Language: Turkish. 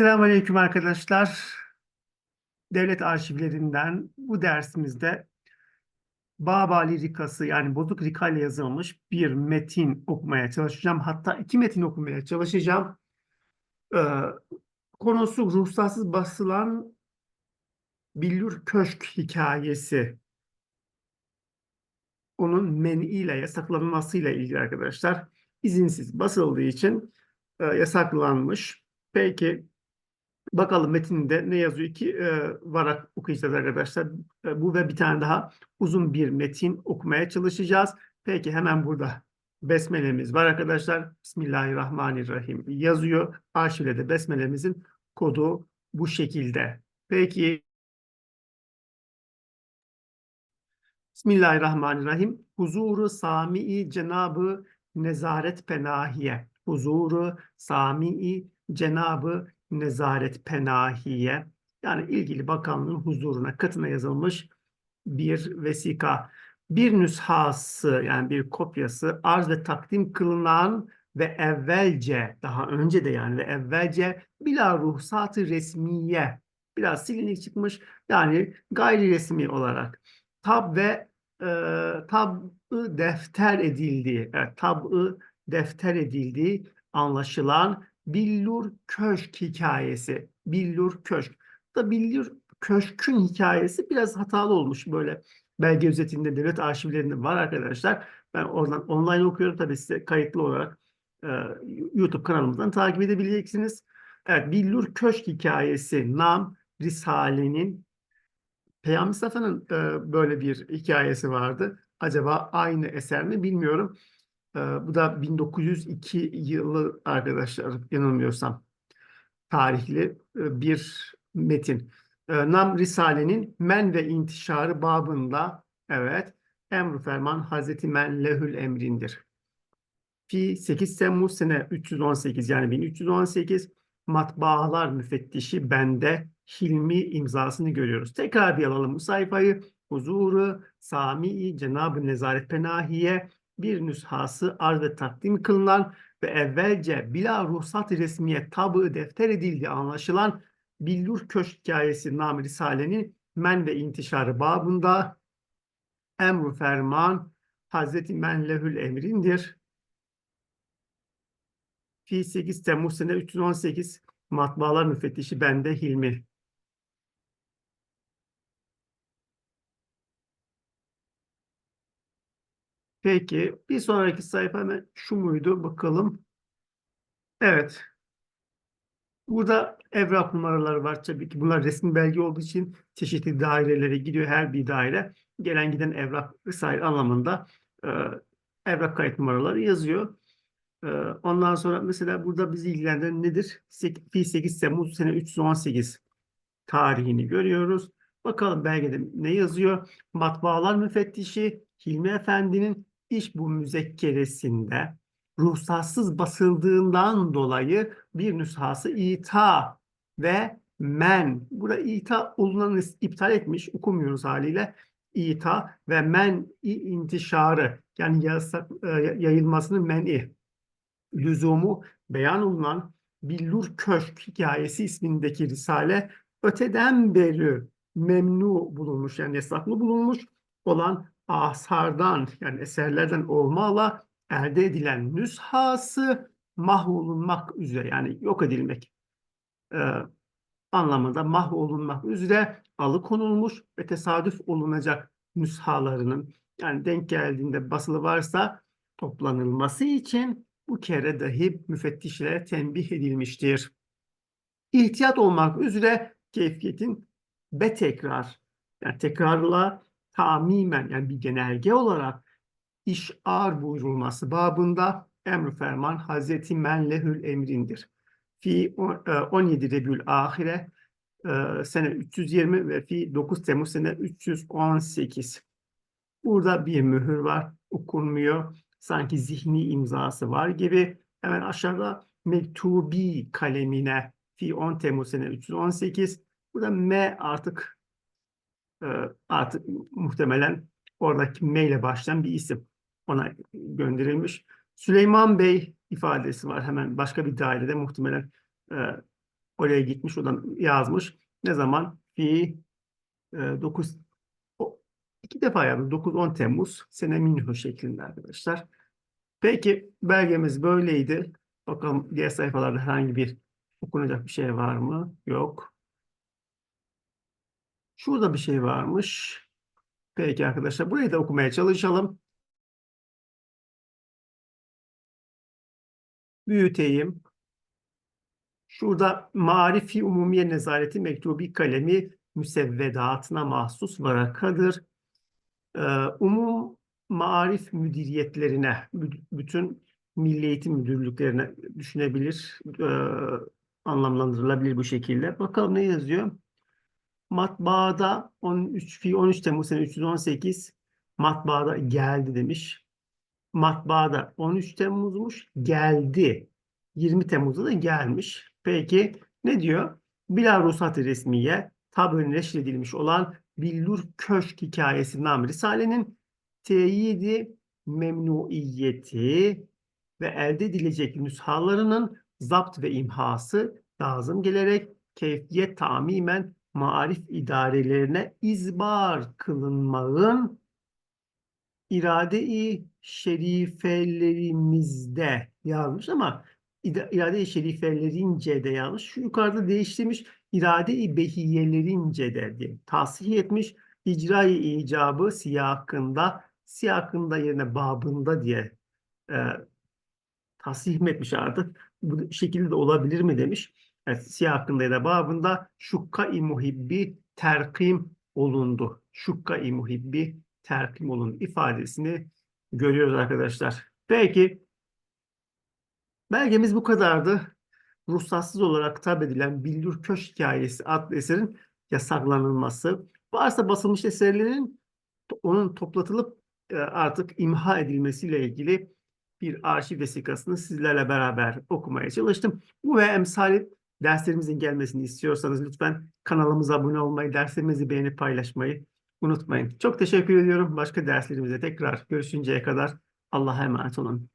Selamünaleyküm arkadaşlar. Devlet arşivlerinden bu dersimizde Babali Rikası yani Bozuk Rika ile yazılmış bir metin okumaya çalışacağım. Hatta iki metin okumaya çalışacağım. Ee, konusu ruhsatsız basılan Billur Köşk hikayesi. Onun meniyle, yasaklanmasıyla ilgili arkadaşlar. İzinsiz basıldığı için e, yasaklanmış. Peki Bakalım metinde ne yazıyor ki e, varak okuyacağız arkadaşlar. E, bu ve bir tane daha uzun bir metin okumaya çalışacağız. Peki hemen burada besmelemiz var arkadaşlar. Bismillahirrahmanirrahim yazıyor. Arşivde de besmelemizin kodu bu şekilde. Peki Bismillahirrahmanirrahim. Huzuru Sami'i Cenabı Nezaret Penahiye. Huzuru Sami'i Cenabı Nezaret Penahiye yani ilgili bakanlığın huzuruna katına yazılmış bir vesika. Bir nüshası yani bir kopyası arz ve takdim kılınan ve evvelce daha önce de yani ve evvelce bila ruhsatı resmiye biraz silinik çıkmış yani gayri resmi olarak tab ve e, tab'ı defter edildiği evet, tab'ı defter edildiği anlaşılan Billur Köşk hikayesi. Billur Köşk. Da Billur Köşk'ün hikayesi biraz hatalı olmuş böyle belge özetinde devlet arşivlerinde var arkadaşlar. Ben oradan online okuyorum tabii size kayıtlı olarak e, YouTube kanalımızdan takip edebileceksiniz. Evet Billur Köşk hikayesi Nam Risale'nin Peygamber Mustafa'nın e, böyle bir hikayesi vardı. Acaba aynı eser mi bilmiyorum. Bu da 1902 yılı arkadaşlar yanılmıyorsam tarihli bir metin. Nam Risale'nin men ve intişarı babında evet emr ferman Hazreti Men lehül emrindir. Fi 8 Temmuz sene 318 yani 1318 matbaalar müfettişi bende Hilmi imzasını görüyoruz. Tekrar bir alalım bu sayfayı. Huzuru Sami Cenab-ı Nezaret Penahiye bir nüshası arz ve takdim kılınan ve evvelce bila ruhsat resmiye tabı defter edildiği anlaşılan Billur Köşk hikayesi nam Risale'nin men ve intişarı babında emru ferman Hazreti Men lehül emrindir. Fi 8 Temmuz sene 318 matbaalar müfettişi bende Hilmi. Peki bir sonraki sayfa hemen şu muydu bakalım. Evet. Burada evrak numaraları var tabii ki. Bunlar resmi belge olduğu için çeşitli dairelere gidiyor. Her bir daire gelen giden evrak vesaire anlamında e, evrak kayıt numaraları yazıyor. E, ondan sonra mesela burada bizi ilgilendiren nedir? 8 Temmuz sene 318 tarihini görüyoruz. Bakalım belgede ne yazıyor? Matbaalar müfettişi Hilmi Efendi'nin iş bu müzekkeresinde ruhsatsız basıldığından dolayı bir nüshası ita ve men. Burada ita olunan iptal etmiş, okumuyoruz haliyle. İta ve men intişarı yani yasak, e, yayılmasının men'i lüzumu beyan olunan Billur Köşk hikayesi ismindeki risale öteden beri memnu bulunmuş yani yasaklı bulunmuş olan asardan yani eserlerden olmala elde edilen nüshası mahvolunmak üzere yani yok edilmek e, anlamında mahvolunmak üzere alıkonulmuş ve tesadüf olunacak nüshalarının yani denk geldiğinde basılı varsa toplanılması için bu kere dahi müfettişlere tembih edilmiştir. İhtiyat olmak üzere keyfiyetin be tekrar yani tekrarla tamimen yani bir genelge olarak işar buyurulması babında emr ferman Hazreti Menlehül emrindir. Fi 17 e, Rebül Ahire e, sene 320 ve fi 9 Temmuz sene 318. Burada bir mühür var. Okunmuyor. Sanki zihni imzası var gibi. Hemen aşağıda mektubi kalemine fi 10 Temmuz sene 318. Burada M artık e, artık muhtemelen oradaki M başlayan bir isim ona gönderilmiş. Süleyman Bey ifadesi var hemen başka bir dairede muhtemelen e, Oraya gitmiş, oradan yazmış. Ne zaman? Fi e, 9 o, iki defa yazmış. 9-10 Temmuz sene Minho şeklinde arkadaşlar. Peki belgemiz böyleydi. Bakalım diğer sayfalarda herhangi bir okunacak bir şey var mı? Yok. Şurada bir şey varmış. Peki arkadaşlar burayı da okumaya çalışalım. Büyüteyim. Şurada Marifi Umumiye Nezareti Mektubi Kalemi müsevvedatına mahsus varakadır. Ee, umum marif müdiriyetlerine, bü- bütün milli eğitim müdürlüklerine düşünebilir, e, anlamlandırılabilir bu şekilde. Bakalım ne yazıyor? Matbaada 13, fi 13 Temmuz sene 318 matbaada geldi demiş. Matbaada 13 Temmuz'muş geldi. 20 Temmuz'da da gelmiş. Peki ne diyor? Bila ruhsat-ı resmiye tabiri neşredilmiş olan Billur Köşk hikayesi namı Risale'nin teyidi memnuiyeti ve elde edilecek nüshalarının zapt ve imhası lazım gelerek keyfiyet tamimen marif idarelerine izbar kılınmağın irade-i şerifelerimizde yazmış ama irade-i şerifelerince de yazmış. Şu yukarıda değiştirmiş irade-i behiyelerince de diye tasih etmiş. İcra-i icabı siyakında, siyakında yerine babında diye e, tasih mi etmiş artık. Bu şekilde de olabilir mi demiş. Evet, siyah hakkında ya da babında şukka-i muhibbi terkim olundu. Şukka-i muhibbi terkim olundu ifadesini görüyoruz arkadaşlar. Peki belgemiz bu kadardı. Ruhsatsız olarak tab edilen Billur Köşk Hikayesi adlı eserin yasaklanılması. Varsa basılmış eserlerin onun toplatılıp e, artık imha edilmesiyle ilgili bir arşiv vesikasını sizlerle beraber okumaya çalıştım. Bu ve emsali derslerimizin gelmesini istiyorsanız lütfen kanalımıza abone olmayı, derslerimizi beğenip paylaşmayı unutmayın. Çok teşekkür ediyorum. Başka derslerimize tekrar görüşünceye kadar Allah'a emanet olun.